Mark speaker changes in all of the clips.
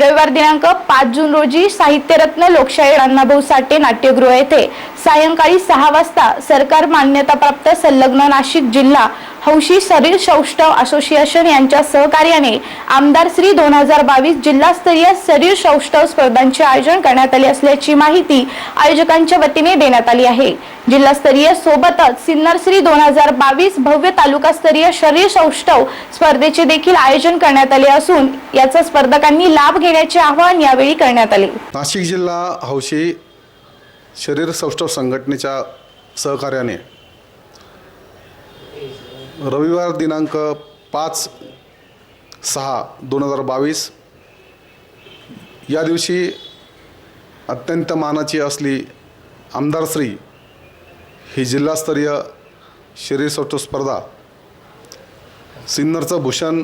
Speaker 1: रविवार दिनांक पाच जून रोजी साहित्यरत्न लोकशाही अण्णाभाऊ साठे नाट्यगृह येथे सायंकाळी सहा वाजता सरकार मान्यताप्राप्त संलग्न नाशिक जिल्हा हौशी शरीर सौष्ठव असोसिएशन यांच्या सहकार्याने आमदार श्री दोन हजार बावीस जिल्हास्तरीय शरीर सौष्ठव स्पर्धांचे आयोजन करण्यात आले असल्याची माहिती आयोजकांच्या वतीने देण्यात आली आहे. जिल्हास्तरीय सोबतच सिन्नर श्री दोन हजार बावीस भव्य तालुकास्तरीय शरीर सौष्ठव स्पर्धेचे देखील आयोजन करण्यात आले असून याचा स्पर्धकांनी लाभ घेण्याचे आवाहन यावेळी करण्यात आले.
Speaker 2: नाशिक जिल्हा हौशी शरीर सौष्ठव संघटनेच्या सहकार्याने रविवार दिनांक पाच सहा दोन हजार बावीस. या दिवशी अत्यंत मानाची असली आमदारश्री ही जिल्हास्तरीय शरीर स्पर्धा सिन्नरचं भूषण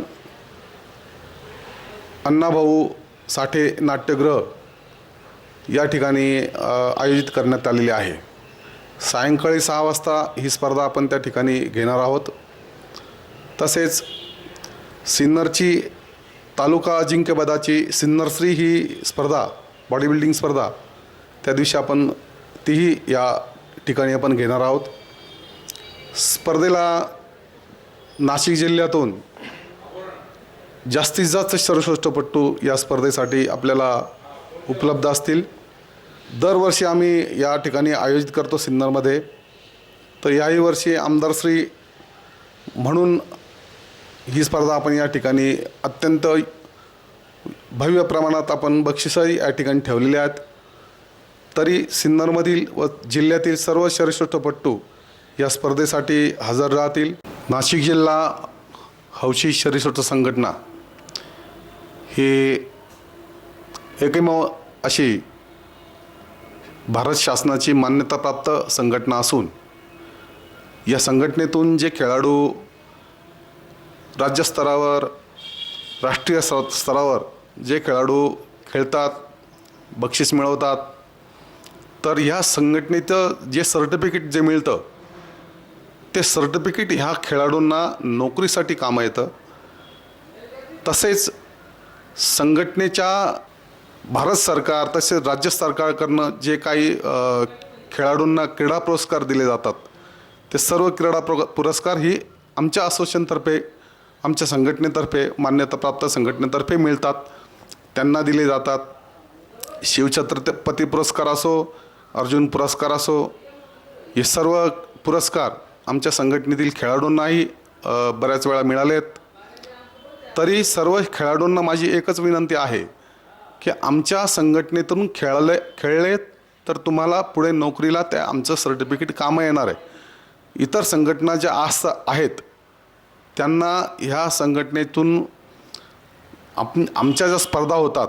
Speaker 2: अण्णाभाऊ साठे नाट्यगृह या ठिकाणी आयोजित करण्यात आलेली आहे. सायंकाळी सहा वाजता ही स्पर्धा आपण त्या ठिकाणी घेणार आहोत. तसेच सिन्नरची तालुका अजिंक्यपदाची सिन्नरश्री ही स्पर्धा बॉडी बिल्डिंग स्पर्धा त्या दिवशी आपण तीही या ठिकाणी आपण घेणार आहोत. स्पर्धेला नाशिक जिल्ह्यातून जास्तीत जास्त सर्वश्रेष्ठपट्टू या स्पर्धेसाठी आपल्याला उपलब्ध असतील. दरवर्षी आम्ही या ठिकाणी आयोजित करतो सिन्नरमध्ये. तर याही वर्षी आमदारश्री म्हणून ही स्पर्धा आपण या ठिकाणी अत्यंत भव्य प्रमाणात आपण बक्षिसंही या ठिकाणी ठेवलेले आहेत. तरी सिन्नरमधील व जिल्ह्यातील सर्व शरीरश्रेष्ठपट्टू या स्पर्धेसाठी हजर राहतील. नाशिक जिल्हा हौशी शरीरश्रेष्ठ संघटना ही एकमेव अशी भारत शासनाची मान्यताप्राप्त संघटना असून या संघटनेतून जे खेळाडू राज्यस्तरावर राष्ट्रीय स स्तरावर जे खेळाडू खेळतात बक्षीस मिळवतात तर ह्या संघटनेचं जे सर्टिफिकेट जे मिळतं ते सर्टिफिकेट ह्या खेळाडूंना नोकरीसाठी कामं येतं. तसेच संघटनेच्या भारत सरकार तसेच राज्य सरकारकडनं जे काही खेळाडूंना क्रीडा पुरस्कार दिले जातात ते सर्व क्रीडा प्र पुरस्कार ही आमच्या असोसिएशनतर्फे आमच्या संघटनेतर्फे मान्यताप्राप्त संघटनेतर्फे मिळतात. त्यांना दिले जातात. शिवछत्रपती पुरस्कार असो अर्जुन पुरस्कार असो हे सर्व पुरस्कार आमच्या संघटनेतील खेळाडूंनाही बऱ्याच वेळा मिळालेत. तरी सर्व खेळाडूंना माझी एकच विनंती आहे की आमच्या संघटनेतून खेळले खेळले तर तुम्हाला पुढे नोकरीला त्या आमचं सर्टिफिकेट कामं येणार आहे. इतर संघटना ज्या आस आहेत त्यांना ह्या संघटनेतून आप आमच्या ज्या स्पर्धा होतात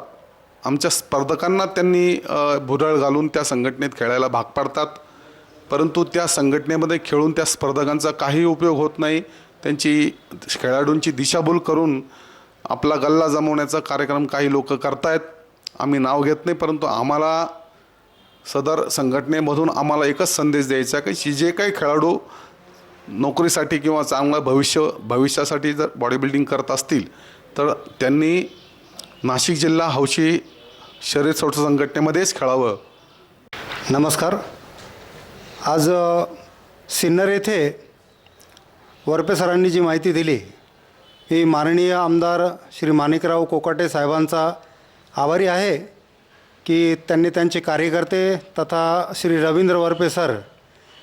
Speaker 2: आमच्या स्पर्धकांना त्यांनी भुरळ घालून त्या संघटनेत खेळायला भाग पाडतात. परंतु त्या संघटनेमध्ये खेळून त्या स्पर्धकांचा काही उपयोग होत नाही. त्यांची खेळाडूंची दिशाभूल करून आपला गल्ला जमवण्याचा कार्यक्रम काही लोक करतायत. आम्ही नाव घेत नाही परंतु आम्हाला सदर संघटनेमधून आम्हाला एकच संदेश द्यायचा की जे काही खेळाडू नोकरीसाठी किंवा चांगलं भविष्य भविष्यासाठी जर बॉडी बिल्डिंग करत असतील तर त्यांनी नाशिक जिल्हा हौशी शरीर सौष्ठ संघटनेमध्येच खेळावं.
Speaker 3: नमस्कार. आज सिन्नर येथे वरपे सरांनी जी माहिती दिली ही माननीय आमदार श्री माणिकराव कोकाटे साहेबांचा आभारी आहे की त्यांनी त्यांचे कार्यकर्ते तथा श्री रवींद्र वरपे सर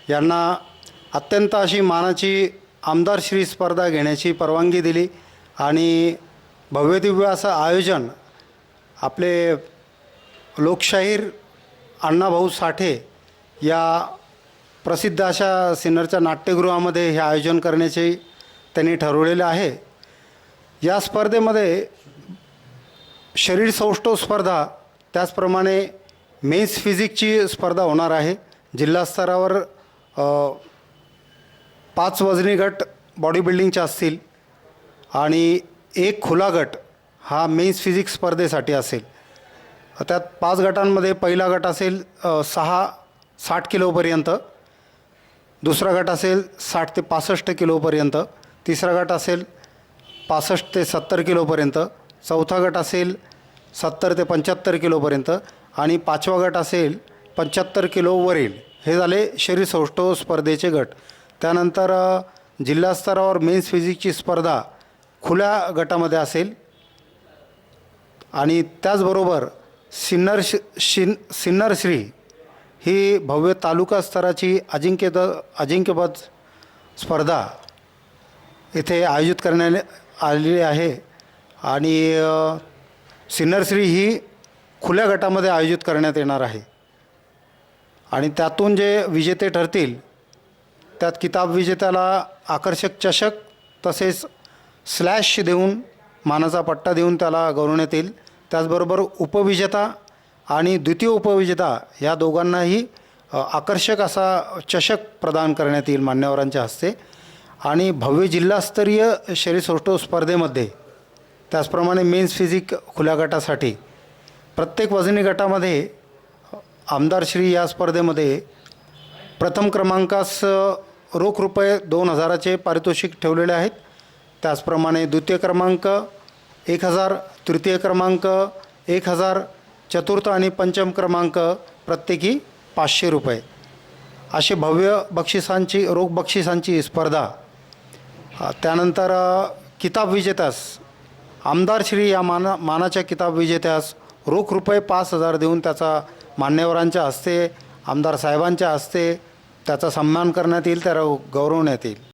Speaker 3: यांना अत्यंत अशी मानाची आमदारश्री स्पर्धा घेण्याची परवानगी दिली आणि भव्यदिव्य असं आयोजन आपले लोकशाहीर अण्णाभाऊ साठे या प्रसिद्ध अशा सिन्नरच्या नाट्यगृहामध्ये हे आयोजन करण्याचे त्यांनी ठरवलेले आहे. या स्पर्धेमध्ये शरीर सौष्ठव स्पर्धा त्याचप्रमाणे मेन्स फिजिकची स्पर्धा होणार आहे. जिल्हास्तरावर पाच वजनी गट बॉडी बिल्डिंगचे असतील आणि एक खुला गट हा मेन्स फिजिक्स स्पर्धेसाठी असेल. त्यात पाच गटांमध्ये पहिला गट असेल सहा साठ किलोपर्यंत दुसरा गट असेल साठ ते पासष्ट किलोपर्यंत तिसरा गट असेल पासष्ट ते सत्तर किलोपर्यंत चौथा गट असेल सत्तर ते पंच्याहत्तर किलोपर्यंत आणि पाचवा गट असेल पंच्याहत्तर किलोवरील हे झाले शरीर सौष्ठव स्पर्धेचे गट. त्यानंतर जिल्हास्तरावर मेन्स फिजिकची स्पर्धा खुल्या गटामध्ये असेल. आणि त्याचबरोबर सिन्नर शि शिन सिन्नरश्री ही भव्य तालुका स्तराची अजिंक्यद अजिंक्यपद स्पर्धा इथे आयोजित करण्यात आलेली आहे. आणि सिन्नरश्री ही खुल्या गटामध्ये आयोजित करण्यात येणार आहे. आणि त्यातून जे विजेते ठरतील त्यात किताब विजेत्याला आकर्षक चषक तसेच स्लॅश देऊन मानाचा पट्टा देऊन त्याला गौरवण्यात येईल. त्याचबरोबर उपविजेता आणि द्वितीय उपविजेता या दोघांनाही आकर्षक असा चषक प्रदान करण्यात येईल मान्यवरांच्या हस्ते. आणि भव्य जिल्हास्तरीय शरीरसौष्ठव स्पर्धेमध्ये त्याचप्रमाणे मेन्स फिजिक खुल्या गटासाठी प्रत्येक वजनी गटामध्ये आमदार श्री या स्पर्धेमध्ये प्रथम क्रमांकास रोख रुपये दोन हजाराचे पारितोषिक ठेवलेले आहेत. त्याचप्रमाणे द्वितीय क्रमांक एक हजार तृतीय क्रमांक एक हजार चतुर्थ आणि पंचम क्रमांक प्रत्येकी पाचशे रुपये. असे भव्य बक्षिसांची रोख बक्षिसांची स्पर्धा. त्यानंतर किताब विजेत्यास आमदार श्री या माना मानाच्या किताब विजेत्यास रोख रुपये पाच हजार देऊन त्याचा मान्यवरांच्या हस्ते आमदार साहेबांच्या हस्ते त्याचा सन्मान करण्यात येईल त्याला गौरवण्यात येईल.